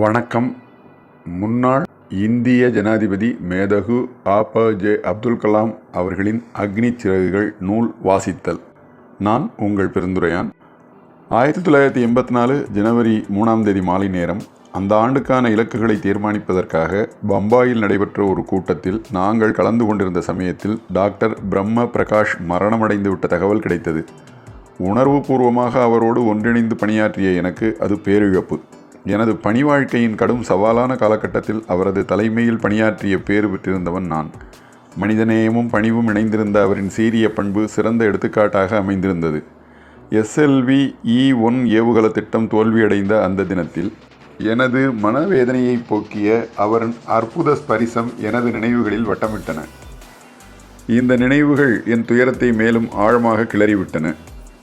வணக்கம். முன்னாள் இந்திய ஜனாதிபதி மேதகு ஆப ஜே அப்துல் கலாம் அவர்களின் அக்னி சிறகுகள் நூல் வாசித்தல். நான் உங்கள் பெருந்துரையான். ஆயிரத்தி தொள்ளாயிரத்தி எண்பத்தி நாலு ஜனவரி மூணாம் தேதி மாலை நேரம் அந்த ஆண்டுக்கான இலக்குகளை தீர்மானிப்பதற்காக பம்பாயில் நடைபெற்ற ஒரு கூட்டத்தில் நாங்கள் கலந்து கொண்டிருந்த சமயத்தில் டாக்டர் பிரம்ம பிரகாஷ் மரணமடைந்து விட்ட தகவல் கிடைத்தது. உணர்வுபூர்வமாக அவரோடு ஒன்றிணைந்து பணியாற்றிய எனக்கு அது பேரிழப்பு. எனது பணி வாழ்க்கையின் கடும் சவாலான காலகட்டத்தில் அவரது தலைமையில் பணியாற்றிய பேறு பெற்றிருந்தவன் நான். மனிதநேயமும் பணிவும் இணைந்திருந்த அவரின் சீரிய பண்பு சிறந்த எடுத்துக்காட்டாக அமைந்திருந்தது. எஸ்எல்வி இ. ஒன். ஏவுகல திட்டம் தோல்வியடைந்த அந்த தினத்தில் எனது மனவேதனையை போக்கிய அவரின் அற்புத ஸ்பரிசம் எனது நினைவுகளில் வட்டமிட்டன. இந்த நினைவுகள் என் துயரத்தை மேலும் ஆழமாக கிளறிவிட்டன.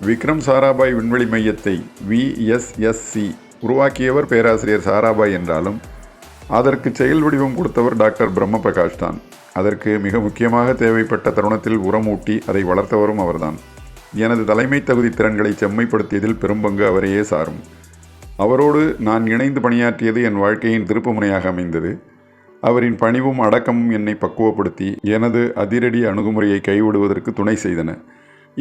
விக்ரம் சாராபாய் விண்வெளி மையத்தை விஎஸ்எஸ்சி உருவாக்கியவர் பேராசிரியர் சாராபாய் என்றாலும் அதற்கு செயல் வடிவம் கொடுத்தவர் டாக்டர் பிரம்ம பிரகாஷ் தான். அதற்கு மிக முக்கியமாக தேவைப்பட்ட தருணத்தில் உரமூட்டி அதை வளர்த்தவரும் அவர்தான். எனது தலைமை தகுதி திறன்களை செம்மைப்படுத்தியதில் பெரும்பங்கு அவரையே சாரும். அவரோடு நான் இணைந்து பணியாற்றியது என் வாழ்க்கையின் திருப்புமுனையாக அமைந்தது. அவரின் பணிவும் அடக்கமும் என்னை பக்குவப்படுத்தி எனது அதிரடி அணுகுமுறையை கைவிடுவதற்கு துணை செய்தன.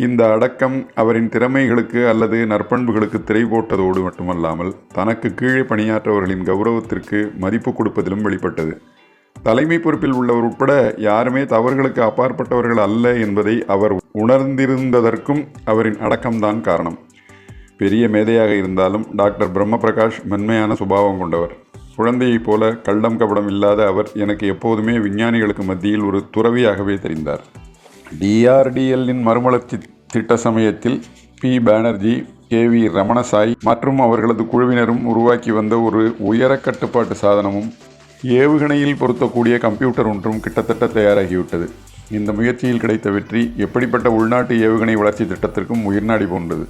இந்த அடக்கம் அவரின் திறமைகளுக்கு அல்லது நற்பண்புகளுக்கு திரை போட்டதோடு மட்டுமல்லாமல் தனக்கு கீழே பணியாற்றவர்களின் கௌரவத்திற்கு மதிப்பு கொடுப்பதிலும் வெளிப்பட்டது. தலைமை பொறுப்பில் உள்ளவர் உட்பட யாருமே தவறுகளுக்கு அப்பாற்பட்டவர்கள் அல்ல என்பதை அவர் உணர்ந்திருந்ததற்கும் அவரின் அடக்கம்தான் காரணம். பெரிய மேதையாக இருந்தாலும் டாக்டர் பிரம்ம பிரகாஷ் மென்மையான சுபாவம் கொண்டவர். குழந்தையைப் போல கள்ளம் கபடம் இல்லாத அவர் எனக்கு எப்போதுமே விஞ்ஞானிகளுக்கு மத்தியில் ஒரு துறவியாகவே தெரிந்தார். டிஆர்டிஎல்லின் மறுமலர்ச்சி திட்ட சமயத்தில் P Banerjee K V Ramanasai மற்றும் அவர்களது குழுவினரும் உருவாக்கி வந்த ஒரு உயர கட்டுப்பாட்டு சாதனமும் ஏவுகணையில் பொருத்தக்கூடிய கம்ப்யூட்டர் ஒன்றும் கிட்டத்தட்ட தயாராகிவிட்டது. இந்த முயற்சியில் கிடைத்த வெற்றி எப்படிப்பட்ட உள்நாட்டு ஏவுகணை வளர்ச்சி திட்டத்திற்கும் உயிர்நாடி போன்றது.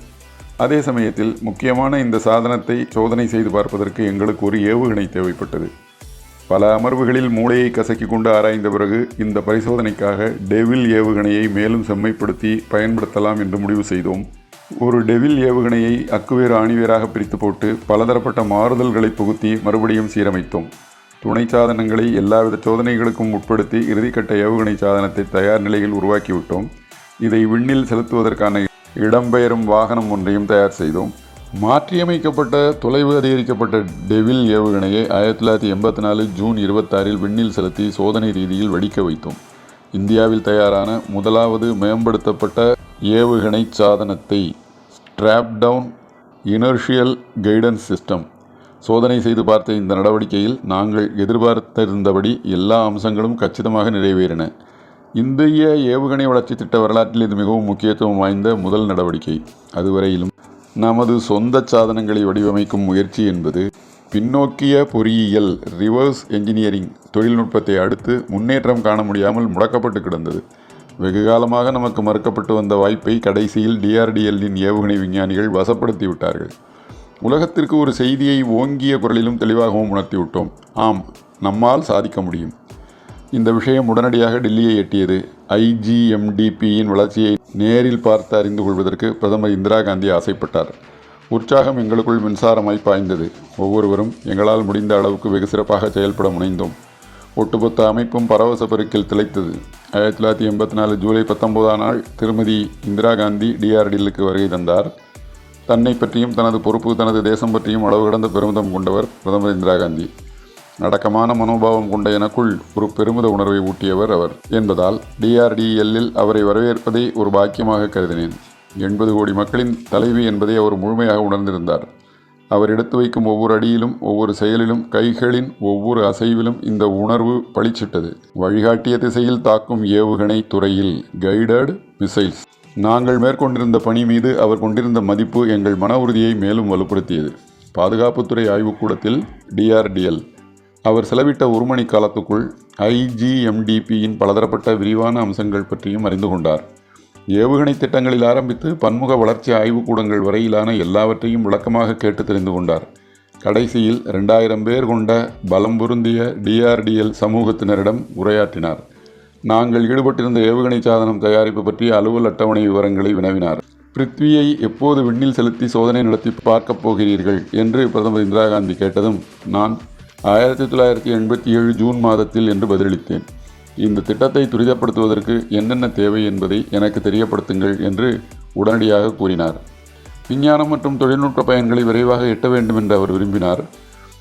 அதே சமயத்தில் முக்கியமான இந்த சாதனத்தை சோதனை செய்து பார்ப்பதற்கு எங்களுக்கு ஒரு ஏவுகணை தேவைப்பட்டது. பல அமர்வுகளில் மூளையை கசக்கி கொண்டு ஆராய்ந்த பிறகு இந்த பரிசோதனைக்காக டெவில் ஏவுகணையை மேலும் செம்மைப்படுத்தி பயன்படுத்தலாம் என்று முடிவு செய்தோம். ஒரு டெவில் ஏவுகணையை அக்குவேறு ஆணிவேராக பிரித்து போட்டு பலதரப்பட்ட மாறுதல்களை புகுத்தி மறுபடியும் சீரமைத்தோம். துணை சாதனங்களை எல்லாவித சோதனைகளுக்கும் உட்படுத்தி இறுதிக்கட்ட ஏவுகணை சாதனத்தை தயார் நிலையில் உருவாக்கிவிட்டோம். இதை விண்ணில் செலுத்துவதற்கான இடம்பெயரும் வாகனம் ஒன்றையும் தயார் செய்தோம். மாற்றியமைக்கப்பட்ட தொலைவு அதிகரிக்கப்பட்ட டெவில் ஏவுகணையை ஆயிரத்தி தொள்ளாயிரத்தி எண்பத்தி நாலு ஜூன் இருபத்தாறில் விண்ணில் செலுத்தி சோதனை ரீதியில் வெடிக்க வைத்தோம். இந்தியாவில் தயாரான முதலாவது மேம்படுத்தப்பட்ட ஏவுகணை சாதனத்தை strap down inertial guidance system சோதனை செய்து பார்த்த இந்த நடவடிக்கையில் நாங்கள் எதிர்பார்த்திருந்தபடி எல்லா அம்சங்களும் கச்சிதமாக நிறைவேறின. இந்திய ஏவுகணை வளர்ச்சி திட்ட வரலாற்றில் இது மிகவும் முக்கியத்துவம் வாய்ந்த முதல் நடவடிக்கை. அதுவரையிலும் நமது சொந்த சாதனங்களை வடிவமைக்கும் முயற்சி என்பது பின்னோக்கிய பொறியியல் ரிவர்ஸ் என்ஜினியரிங் தொழில்நுட்பத்தை அடுத்து முன்னேற்றம் காண முடியாமல் முடக்கப்பட்டு கிடந்தது. வெகு காலமாக நமக்கு மறுக்கப்பட்டு வந்த வாய்ப்பை கடைசியில் டிஆர்டிஎல்லின் ஏவுகணை விஞ்ஞானிகள் வசப்படுத்தி விட்டார்கள் உலகத்திற்கு ஒரு செய்தியை ஓங்கிய குரலிலும் தெளிவாகவும் உணர்த்திவிட்டோம். ஆம் நம்மால் சாதிக்க முடியும். இந்த விஷயம் உடனடியாக டெல்லியை எட்டியது. ஐஜிஎம்டிபியின் வளர்ச்சியை நேரில் பார்த்து அறிந்து கொள்வதற்கு பிரதமர் இந்திரா காந்தி ஆசைப்பட்டார். உற்சாகம் எங்களுக்குள் மின்சாரமாய் பாய்ந்தது. ஒவ்வொருவரும் எங்களால் முடிந்த அளவுக்கு வெகு சிறப்பாக செயல்பட முனைந்தோம். ஒட்டுமொத்த அமைப்பும் பரவச பெருக்கில் திளைத்தது. ஆயிரத்தி தொள்ளாயிரத்தி எண்பத்தி நாலு ஜூலை பத்தொன்பதாம் நாள் திருமதி இந்திரா காந்தி டிஆர்டிஎல்லுக்கு வருகை தந்தார். தன்னை பற்றியும் தனது பொறுப்பு தனது தேசம் பற்றியும் அளவு கடந்த பெருமிதம் கொண்டவர் பிரதமர் இந்திரா காந்தி. நடக்கமான மனோபாவம் கொண்ட எனக்குள் ஒரு பெருமித உணர்வை ஊட்டியவர் அவர். என்பதால் டிஆர்டிஎல்லில் அவரை வரவேற்பதை ஒரு பாக்கியமாக கருதினேன். எண்பது கோடி மக்களின் தலைவி என்பதை அவர் முழுமையாக உணர்ந்திருந்தார். அவர் எடுத்து வைக்கும் ஒவ்வொரு அடியிலும் ஒவ்வொரு செயலிலும் கைகளின் ஒவ்வொரு அசைவிலும் இந்த உணர்வு பளிச்சிட்டது. வழிகாட்டிய திசையில் தாக்கும் ஏவுகணை துறையில் கைடட் மிசைல்ஸ் நாங்கள் மேற்கொண்டிருந்த பணி மீது அவர் கொண்டிருந்த மதிப்பு எங்கள் மன உறுதியை மேலும் வலுப்படுத்தியது. பாதுகாப்புத்துறை ஆய்வுக்கூடத்தில் டிஆர்டிஎல் அவர் செலவிட்ட ஒரு மணி காலத்துக்குள் ஐஜிஎம்டிபியின் பலதரப்பட்ட விரிவான அம்சங்கள் பற்றியும் அறிந்து கொண்டார். ஏவுகணை திட்டங்களில் ஆரம்பித்து பன்முக வளர்ச்சி ஆய்வுக்கூடங்கள் வரையிலான எல்லாவற்றையும் விளக்கமாக கேட்டு தெரிந்து கொண்டார். கடைசியில் ரெண்டாயிரம் பேர் கொண்ட பலம் பொருந்திய டிஆர்டிஎல் சமூகத்தினரிடம் உரையாற்றினார். நாங்கள் ஈடுபட்டிருந்த ஏவுகணை சாதனம் தயாரிப்பு பற்றிய அலுவல் அட்டவணை விவரங்களை வினவினார். பிருத்வியை எப்போது விண்ணில் செலுத்தி சோதனை நடத்தி பார்க்கப் போகிறீர்கள்? என்று பிரதமர் இந்திரா காந்தி கேட்டதும் நான் ஆயிரத்தி தொள்ளாயிரத்தி எண்பத்தி ஏழு ஜூன் மாதத்தில் என்று பதிலளித்தேன். இந்த திட்டத்தை துரிதப்படுத்துவதற்கு என்னென்ன தேவை என்பதை எனக்கு தெரியப்படுத்துங்கள் என்று உடனடியாக கூறினார். விஞ்ஞானம் மற்றும் தொழில்நுட்ப பயன்களை விரைவாக எட்ட வேண்டும் என்று அவர் விரும்பினார்.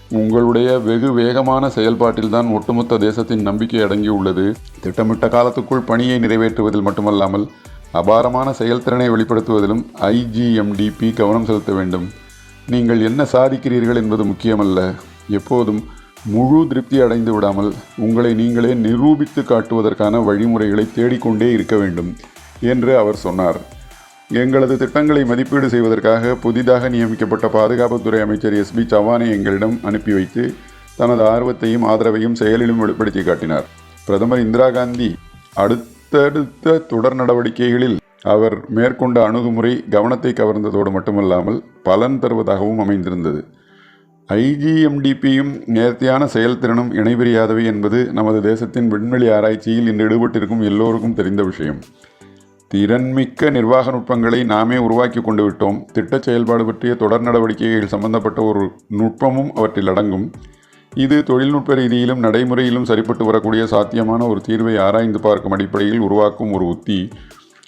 உங்களுடைய வெகு வேகமான செயல்பாட்டில்தான் ஒட்டுமொத்த தேசத்தின் நம்பிக்கை அடங்கியுள்ளது திட்டமிட்ட காலத்துக்குள் பணியை நிறைவேற்றுவதில் மட்டுமல்லாமல் அபாரமான செயல்திறனை வெளிப்படுத்துவதிலும் ஐஜிஎம்டிபி கவனம் செலுத்த வேண்டும். நீங்கள் என்ன சாதிக்கிறீர்கள் என்பது முக்கியமல்ல. எப்போதும் முழு திருப்தி அடைந்து விடாமல் உங்களை நீங்களே நிரூபித்து காட்டுவதற்கான வழிமுறைகளை தேடிக்கொண்டே இருக்க வேண்டும் என்று அவர் சொன்னார். எங்களது திட்டங்களை மதிப்பீடு செய்வதற்காக புதிதாக நியமிக்கப்பட்ட பாதுகாப்புத்துறை அமைச்சர் எஸ்பி சவானை எங்களிடம் அனுப்பி வைத்து தனது ஆர்வத்தையும் ஆதரவையும் செயலிலும் வெளிப்படுத்தி காட்டினார். பிரதமர் இந்திரா காந்தி அடுத்தடுத்த தொடர் நடவடிக்கைகளில் அவர் மேற்கொண்ட அணுகுமுறை கவனத்தை கவர்ந்ததோடு மட்டுமல்லாமல் பலன் தருவதாகவும் அமைந்திருந்தது. ஐஜிஎம்டிபியும் நேர்த்தியான செயல்திறனும் இணைபிரியாதவை என்பது நமது தேசத்தின் விண்வெளி ஆராய்ச்சியில் இன்று ஈடுபட்டிருக்கும் எல்லோருக்கும் தெரிந்த விஷயம். திறன்மிக்க நிர்வாக நுட்பங்களை நாமே உருவாக்கி கொண்டு விட்டோம். திட்ட செயல்பாடு பற்றிய தொடர் நடவடிக்கைகள் சம்பந்தப்பட்ட ஒரு நுட்பமும் அவற்றில் அடங்கும். இது தொழில்நுட்ப ரீதியிலும் நடைமுறையிலும் சரிப்பட்டு வரக்கூடிய சாத்தியமான ஒரு தீர்வை ஆராய்ந்து பார்க்கும் அடிப்படையில் உருவாக்கும் ஒரு உத்தி.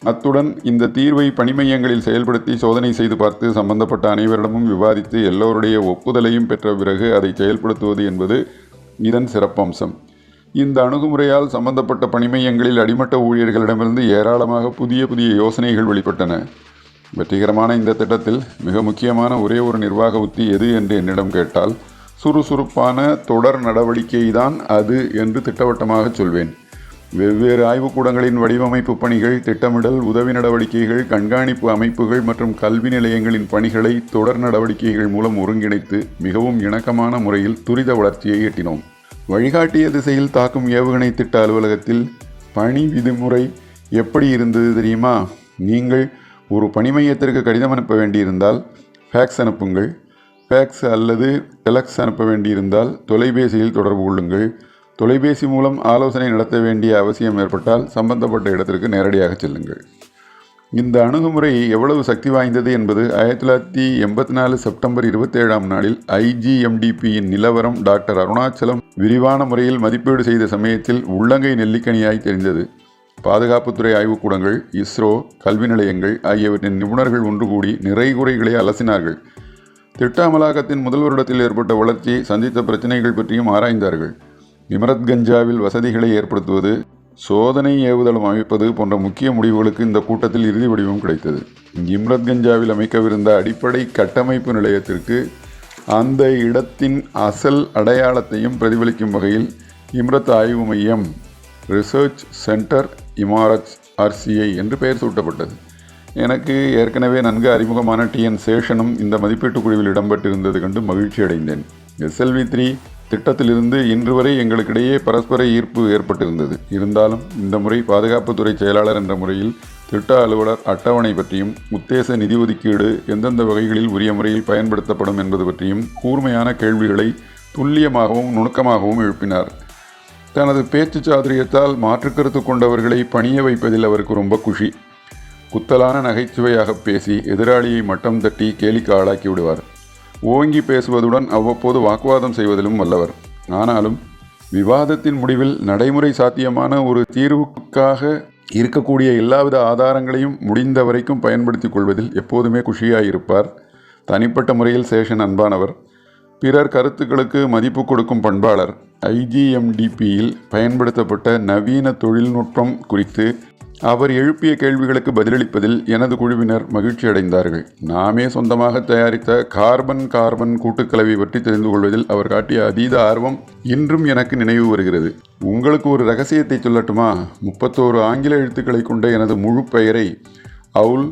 அத்துடன் இந்த தீர்வை பணிமையங்களில் செயல்படுத்தி சோதனை செய்து பார்த்து சம்பந்தப்பட்ட அனைவரிடமும் விவாதித்து எல்லோருடைய ஒப்புதலையும் பெற்ற பிறகு அதை செயல்படுத்துவது என்பது இதன் சிறப்பம்சம். இந்த அணுகுமுறையால் சம்பந்தப்பட்ட பணிமையங்களில் அடிமட்ட ஊழியர்களிடமிருந்து ஏராளமாக புதிய புதிய யோசனைகள் வெளிப்பட்டன. வெற்றிகரமான இந்த திட்டத்தில் மிக முக்கியமான ஒரே ஒரு நிர்வாக உத்தி எது என்று என்னிடம் கேட்டால் சுறுசுறுப்பான தொடர் நடவடிக்கைதான் அது என்று திட்டவட்டமாக சொல்வேன். வெவ்வேறு ஆய்வுக்கூடங்களின் வடிவமைப்பு பணிகள் திட்டமிடல் உதவி நடவடிக்கைகள் கண்காணிப்பு அமைப்புகள் மற்றும் கல்வி நிலையங்களின் பணிகளை தொடர் நடவடிக்கைகள் மூலம் ஒருங்கிணைத்து மிகவும் இணக்கமான முறையில் துரித வளர்ச்சியை எட்டினோம். வழிகாட்டிய திசையில் தாக்கும் ஏவுகணை திட்ட அலுவலகத்தில் பணி விதிமுறை எப்படி இருந்தது தெரியுமா? நீங்கள் ஒரு பணி மையத்திற்கு கடிதம் அனுப்ப வேண்டியிருந்தால் ஃபேக்ஸ் அனுப்புங்கள். ஃபேக்ஸ் அல்லது டெலக்ஸ் அனுப்ப வேண்டியிருந்தால் தொலைபேசியில் தொடர்பு கொள்ளுங்கள். தொலைபேசி மூலம் ஆலோசனை நடத்த வேண்டிய அவசியம் ஏற்பட்டால் சம்பந்தப்பட்ட இடத்திற்கு நேரடியாக செல்லுங்கள். இந்த அணுகுமுறை எவ்வளவு சக்தி வாய்ந்தது என்பது ஆயிரத்தி தொள்ளாயிரத்தி எண்பத்தி நாலு செப்டம்பர் இருபத்தேழாம் நாளில் ஐஜிஎம்டிபியின் நிலவரம் டாக்டர் அருணாச்சலம் விரிவான முறையில் மதிப்பீடு செய்த சமயத்தில் உள்ளங்கை நெல்லிக்கனியாய் தெரிந்தது. பாதுகாப்புத்துறை ஆய்வுக்கூடங்கள் இஸ்ரோ கல்வி நிலையங்கள் ஆகியவற்றின் நிபுணர்கள் ஒன்று கூடி நிறைகுறைகளை அலசினார்கள். திட்ட அமலாக்கத்தின் முதல் வருடத்தில் ஏற்பட்ட வளர்ச்சி சந்தித்த பிரச்சனைகள் பற்றியும் ஆராய்ந்தார்கள். இமரத் கஞ்சாவில் வசதிகளை ஏற்படுத்துவது சோதனை ஏவுதளம் அமைப்பது போன்ற முக்கிய முடிவுகளுக்கு இந்த கூட்டத்தில் இறுதி வடிவம் கிடைத்தது. இம்ரத்கஞ்சாவில் அமைக்கவிருந்த அடிப்படை கட்டமைப்பு நிலையத்திற்கு அந்த இடத்தின் அசல் அடையாளத்தையும் பிரதிபலிக்கும் வகையில் இம்ரத் ஆய்வு மையம் ரிசர்ச் சென்டர் இமாரத் ஆர்சிஐ என்று பெயர் சூட்டப்பட்டது. எனக்கு ஏற்கனவே நன்கு அறிமுகமான டிஎன் சேஷனும் இந்த மதிப்பீட்டு குழுவில் இடம்பெற்றிருந்தது கண்டு மகிழ்ச்சி அடைந்தேன் எஸ்எல்வி த்ரீ திட்டத்திலிருந்து இன்று வரை எங்களுக்கிடையே பரஸ்பர ஈர்ப்பு ஏற்பட்டிருந்தது. இருந்தாலும் இந்த முறை பாதுகாப்புத்துறை செயலாளர் என்ற முறையில் திட்ட அலுவலர் அட்டவணை பற்றியும் உத்தேச நிதி ஒதுக்கீடு எந்தெந்த வகைகளில் உரிய முறையில் பயன்படுத்தப்படும் என்பது பற்றியும் கூர்மையான கேள்விகளை துல்லியமாகவும் நுணுக்கமாகவும் எழுப்பினார். தனது பேச்சு சாதுரியத்தால் மாற்றுக்கருத்து கொண்டவர்களை பணிய வைப்பதில் அவருக்கு ரொம்ப குஷி. குத்தலான நகைச்சுவையாக பேசி எதிராளியை மட்டம் தட்டி கேலிக்கு ஆளாக்கி விடுவார். ஓங்கி பேசுவதுடன் அவ்வப்போது வாக்குவாதம் செய்வதிலும் வல்லவர். ஆனாலும் விவாதத்தின் முடிவில் நடைமுறை சாத்தியமான ஒரு தீர்வுக்காக இருக்கக்கூடிய எல்லாவித ஆதாரங்களையும் முடிந்த வரைக்கும் பயன்படுத்தி கொள்வதில் எப்போதுமே குஷியாயிருப்பார். தனிப்பட்ட முறையில் சேஷன் அன்பானவர். பிறர் கருத்துக்களுக்கு மதிப்பு கொடுக்கும் பண்பாளர். ஐஜிஎம்டிபியில் பயன்படுத்தப்பட்ட நவீன தொழில்நுட்பம் குறித்து அவர் எழுப்பிய கேள்விகளுக்கு பதிலளிப்பதில் எனது குழுவினர் மகிழ்ச்சி அடைந்தார்கள். நாமே சொந்தமாக தயாரித்த கார்பன் கார்பன் கூட்டுக்கலவை பற்றி தெரிந்து கொள்வதில் அவர் காட்டிய அதீத ஆர்வம் இன்றும் எனக்கு நினைவு வருகிறது. உங்களுக்கு ஒரு ரகசியத்தை சொல்லட்டுமா? முப்பத்தோரு ஆங்கில எழுத்துக்களை கொண்ட எனது முழு பெயரை அவுல்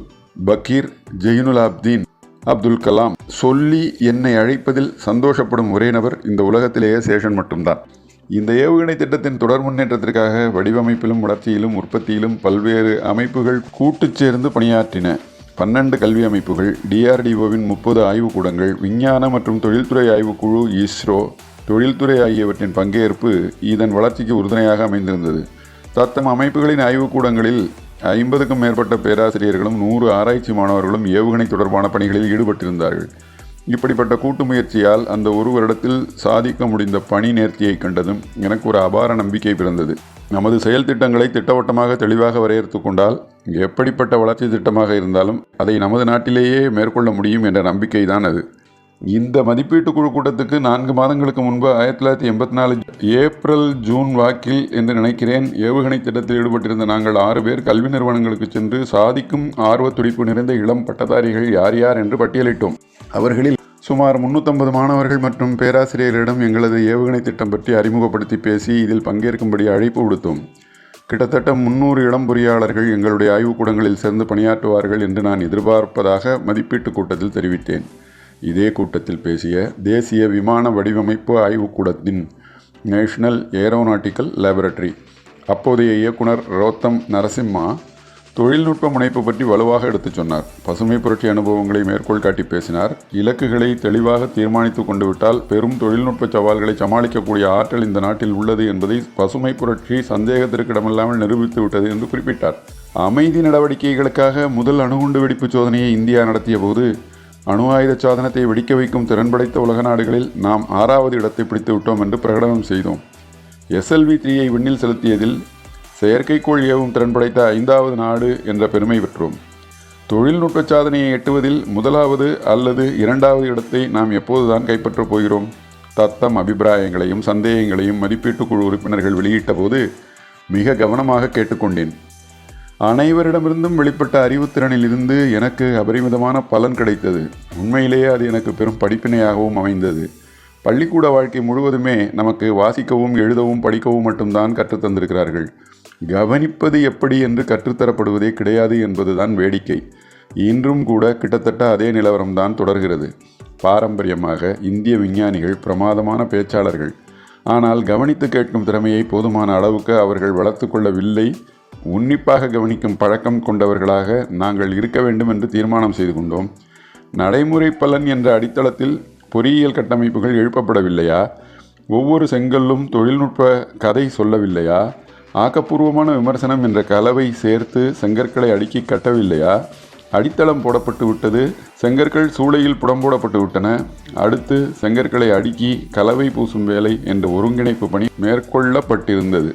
பக்கீர் ஜெயினுலாப்தீன் அப்துல் கலாம் சொல்லி என்னை அழைப்பதில் சந்தோஷப்படும் ஒரே நபர் இந்த உலகத்திலேயே சேஷன் மட்டும்தான். இந்த ஏவுகணை திட்டத்தின் தொடர் முன்னேற்றத்திற்காக வடிவமைப்பிலும் வளர்ச்சியிலும் உற்பத்தியிலும் பல்வேறு அமைப்புகள் கூட்டுச் சேர்ந்து பணியாற்றின. பன்னெண்டு கல்வி அமைப்புகள் டிஆர்டிஓவின் முப்பது ஆய்வுக்கூடங்கள் விஞ்ஞான மற்றும் தொழில்துறை ஆய்வுக்குழு இஸ்ரோ தொழில்துறை ஆகியவற்றின் பங்கேற்பு இதன் வளர்ச்சிக்கு உறுதுணையாக அமைந்திருந்தது. தத்தம் அமைப்புகளின் ஆய்வுக்கூடங்களில் ஐம்பதுக்கும் மேற்பட்ட பேராசிரியர்களும் நூறு ஆராய்ச்சி மாணவர்களும் ஏவுகணை தொடர்பான பணிகளில் ஈடுபட்டிருந்தார்கள். இப்படிப்பட்ட கூட்டு முயற்சியால் அந்த ஒரு வருடத்தில் சாதிக்க முடிந்த பணி நேர்த்தியை கண்டதும் எனக்கு ஒரு அபார நம்பிக்கை பிறந்தது. நமது செயல் திட்டங்களை திட்டவட்டமாக தெளிவாக வரையறுத்து கொண்டால் எப்படிப்பட்ட வளர்ச்சி திட்டமாக இருந்தாலும் அதை நமது நாட்டிலேயே மேற்கொள்ள முடியும் என்ற நம்பிக்கை தான் அது. இந்த மதிப்பீட்டு குழு கூட்டத்துக்கு நான்கு மாதங்களுக்கு முன்பு ஆயிரத்தி தொள்ளாயிரத்தி எண்பத்தி நாலு ஏப்ரல் ஜூன் வாக்கில் என்று நினைக்கிறேன் ஏவுகணை திட்டத்தில் ஈடுபட்டிருந்த நாங்கள் ஆறு பேர் கல்வி நிறுவனங்களுக்கு சென்று சாதிக்கும் ஆர்வத் துடிப்பு நிறைந்த இளம் பட்டதாரிகள் யார் யார் என்று பட்டியலிட்டோம். அவர்களில் சுமார் முன்னூற்றம்பது மாணவர்கள் மற்றும் பேராசிரியர்களிடம் எங்களது ஏவுகணை திட்டம் பற்றி அறிமுகப்படுத்தி பேசி இதில் பங்கேற்கும்படி அழைப்பு விடுத்தோம். கிட்டத்தட்ட முன்னூறு இளம் பொறியாளர்கள் எங்களுடைய ஆய்வுக்கூடங்களில் சேர்ந்து பணியாற்றுவார்கள் என்று நான் எதிர்பார்ப்பதாக மதிப்பீட்டு கூட்டத்தில் தெரிவித்தேன். இதே கூட்டத்தில் பேசிய தேசிய விமான வடிவமைப்பு ஆய்வுக்கூடத்தின் நேஷனல் ஏரோநாட்டிக்கல் லேபரட்டரி அப்போதைய இயக்குனர் ரோத்தம் நரசிம்மா தொழில்நுட்ப முனைப்பு பற்றி வலுவாக எடுத்துச் சொன்னார். பசுமை புரட்சி அனுபவங்களை மேற்கோள் காட்டி பேசினார். இலக்குகளை தெளிவாக தீர்மானித்து கொண்டு விட்டால் பெரும் தொழில்நுட்ப சவால்களை சமாளிக்கக்கூடிய ஆற்றல் இந்த நாட்டில் உள்ளது என்பதை பசுமை புரட்சி சந்தேகத்திற்கிடமில்லாமல் நிரூபித்து விட்டது என்று குறிப்பிட்டார். அமைதி நடவடிக்கைகளுக்காக முதல் அணுகுண்டு வெடிப்பு சோதனையை இந்தியா நடத்திய போது அணு ஆயுத சாதனத்தை வெடிக்க வைக்கும் திறன் படைத்த உலக நாடுகளில் நாம் ஆறாவது இடத்தை பிடித்து விட்டோம் என்று பிரகடனம் செய்தோம். எஸ்எல்வி த்ரீயை விண்ணில் செலுத்தியதில் செயற்கைக்கோள் ஏவும் திறன் படைத்த ஐந்தாவது நாடு என்ற பெருமை பெற்றோம். தொழில்நுட்ப சாதனையை எட்டுவதில் முதலாவது அல்லது இரண்டாவது இடத்தை நாம் எப்போதுதான் கைப்பற்றப் போகிறோம். தத்தம் அபிப்பிராயங்களையும் சந்தேகங்களையும் மதிப்பீட்டு குழு உறுப்பினர்கள் வெளியிட்ட போது மிக கவனமாக கேட்டுக்கொண்டேன். அனைவரிடமிருந்தும் வெளிப்பட்ட அறிவுத்திறனில் இருந்து எனக்கு அபரிமிதமான பலன் கிடைத்தது. உண்மையிலேயே அது எனக்கு பெரும் படிப்பினையாகவும் அமைந்தது. பள்ளிக்கூட வாழ்க்கை முழுவதுமே நமக்கு வாசிக்கவும் எழுதவும் படிக்கவும் மட்டும்தான் கற்றுத்தந்திருக்கிறார்கள் கவனிப்பது எப்படி என்று கற்றுத்தரப்படுவதே கிடையாது என்பதுதான் வேடிக்கை. இன்றும் கூட கிட்டத்தட்ட அதே நிலவரம்தான் தொடர்கிறது. பாரம்பரியமாக இந்திய விஞ்ஞானிகள் பிரமாதமான பேச்சாளர்கள். ஆனால் கவனித்து கேட்கும் திறமையை போதுமான அளவுக்கு அவர்கள் வளர்த்து கொள்ளவில்லை. உன்னிப்பாக கவனிக்கும் பழக்கம் கொண்டவர்களாக நாங்கள் இருக்க வேண்டும் என்று தீர்மானம் செய்து கொண்டோம். நடைமுறை பலன் என்ற அடித்தளத்தில் பொறியியல் கட்டமைப்புகள் எழுப்பப்படவில்லையா? ஒவ்வொரு செங்கல்லும் தொழில்நுட்ப கதை சொல்லவில்லையா? ஆக்கப்பூர்வமான விமர்சனம் என்ற கலவை சேர்த்து செங்கற்களை அடுக்கி கட்டவில்லையா? அடித்தளம் போடப்பட்டு விட்டது செங்கற்கள் சூளையில் புடம்போடப்பட்டு விட்டன. அடுத்து செங்கற்களை அடுக்கி கலவை பூசும் வேலை என்ற ஒருங்கிணைப்பு பணி மேற்கொள்ளப்பட்டிருந்தது.